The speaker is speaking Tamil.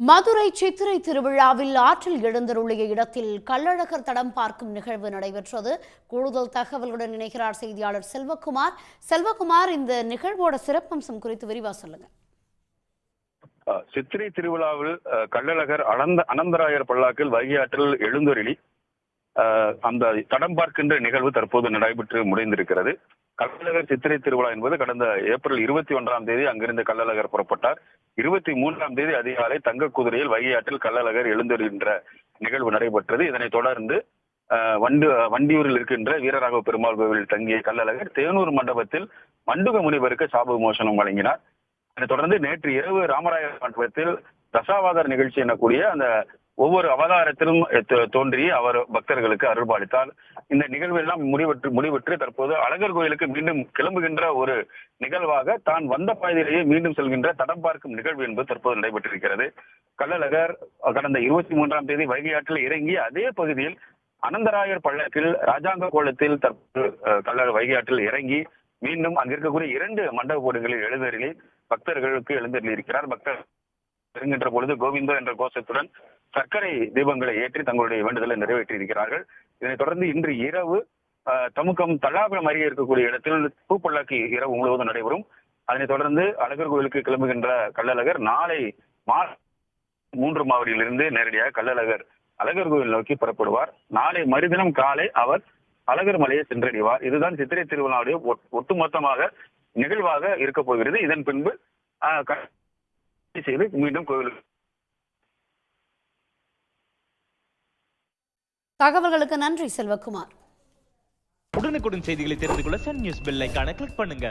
மதுரை சித்திரை திருவிழாவில் ஆற்றில் எழுந்தருளிய இடத்தில் கள்ளழகர் தடம் பார்க்கும் நிகழ்வு நடைபெற்றது. கூடுதல் தகவலுடன் இணைகிறார் செய்தியாளர் செல்வகுமார். செல்வகுமார் இந்த நிகழ்வோட சிறப்பம்சம் குறித்து விரிவா சொல்லுங்க. சித்திரை திருவிழாவில் கள்ளழகர் அனந்த அனந்தராயர் பல்லாக்கில் வைகையாற்றில் எழுந்தொருளி அஹ், அந்த தடம் பார்க்கின்ற நிகழ்வு தற்போது நடைபெற்று முடிந்திருக்கிறது. கள்ளழகர் சித்திரை திருவிழா என்பது கடந்த ஏப்ரல் இருபத்தி ஒன்றாம் தேதி அங்கிருந்து கள்ளழகர் புறப்பட்டார். இருபத்தி மூன்றாம் தேதி அதிகாலை தங்க குதிரையில் வைகையாற்றில் கள்ளழகர் எழுந்தருகின்ற நிகழ்வு நடைபெற்றது. இதனைத் தொடர்ந்து வண்டு வண்டியூரில் இருக்கின்ற வீரராக பெருமாள் கோவிலில் தங்கிய கள்ளழகர் தேனூர் மண்டபத்தில் மண்டுக முனிவருக்கு சாப விமோசனம் வழங்கினார். அதைத் தொடர்ந்து நேற்று இரவு ராமராய மண்டபத்தில் தசாவாதர் நிகழ்ச்சி எனக்கூடிய அந்த ஒவ்வொரு அவதாரத்திலும் தோன்றி அவர் பக்தர்களுக்கு அருள்பாலித்தார் இந்த நிகழ்வு எல்லாம் முடிவற்று முடிவற்று தற்போது அழகர் கோயிலுக்கு மீண்டும் கிளம்புகின்ற ஒரு நிகழ்வாக தான் வந்த பாதையிலேயே மீண்டும் செல்கின்ற தடம் பார்க்கும் நிகழ்வு என்பது தற்போது நடைபெற்றிருக்கிறது. கள்ளழகர் கடந்த இருபத்தி மூன்றாம் தேதி வைகையாற்றில் இறங்கி அதே பகுதியில் அனந்தராயர் பள்ளத்தில் ராஜாங்க கோலத்தில் தற்போது அஹ், கள்ளழகர் வைகையாற்றில் இறங்கி மீண்டும் அங்கிருக்கக்கூடிய இரண்டு மண்டப போடுகளில் எழுந்தருளி பக்தர்களுக்கு எழுந்தருளி இருக்கிறார் பக்தர் இறங்குகின்ற பொழுது கோவிந்தோ என்ற கோஷத்துடன் சர்க்கரை தீபங்களை ஏற்றி தங்களுடைய வேண்டுதலை நிறைவேற்றி இருக்கிறார்கள் இதனைத் தொடர்ந்து இன்று இரவு தமுக்கம் தல்லாபுரம் அருகே இருக்கக்கூடிய இடத்தில் பூப்பல்லாக்கு இரவு முழுவதும் நடைபெறும். அதனைத் தொடர்ந்து அழகர் கோயிலுக்கு கிளம்புகின்ற கள்ளழகர் நாளை மா மூன்று மாவடியிலிருந்து நேரடியாக கள்ளழகர் அழகர் கோவில் நோக்கி புறப்படுவார். நாளை மறுதினம் காலை அவர் அழகர் மலையை சென்றடைவார். இதுதான் சித்திரை திருவிழாவுடைய ஒட்- ஒட்டுமொத்தமாக நிகழ்வாக இருக்க போகிறது. இதன் பின்பு ஆஹ், செய்து மீண்டும் கோவிலுக்கு தகவல்களுக்கு நன்றி செல்வகுமார். உடனுக்குடன் செய்திகளை தெரிந்து கொள்ள சன் நியூஸ் பெல் ஐக்கான கிளிக் பண்ணுங்க.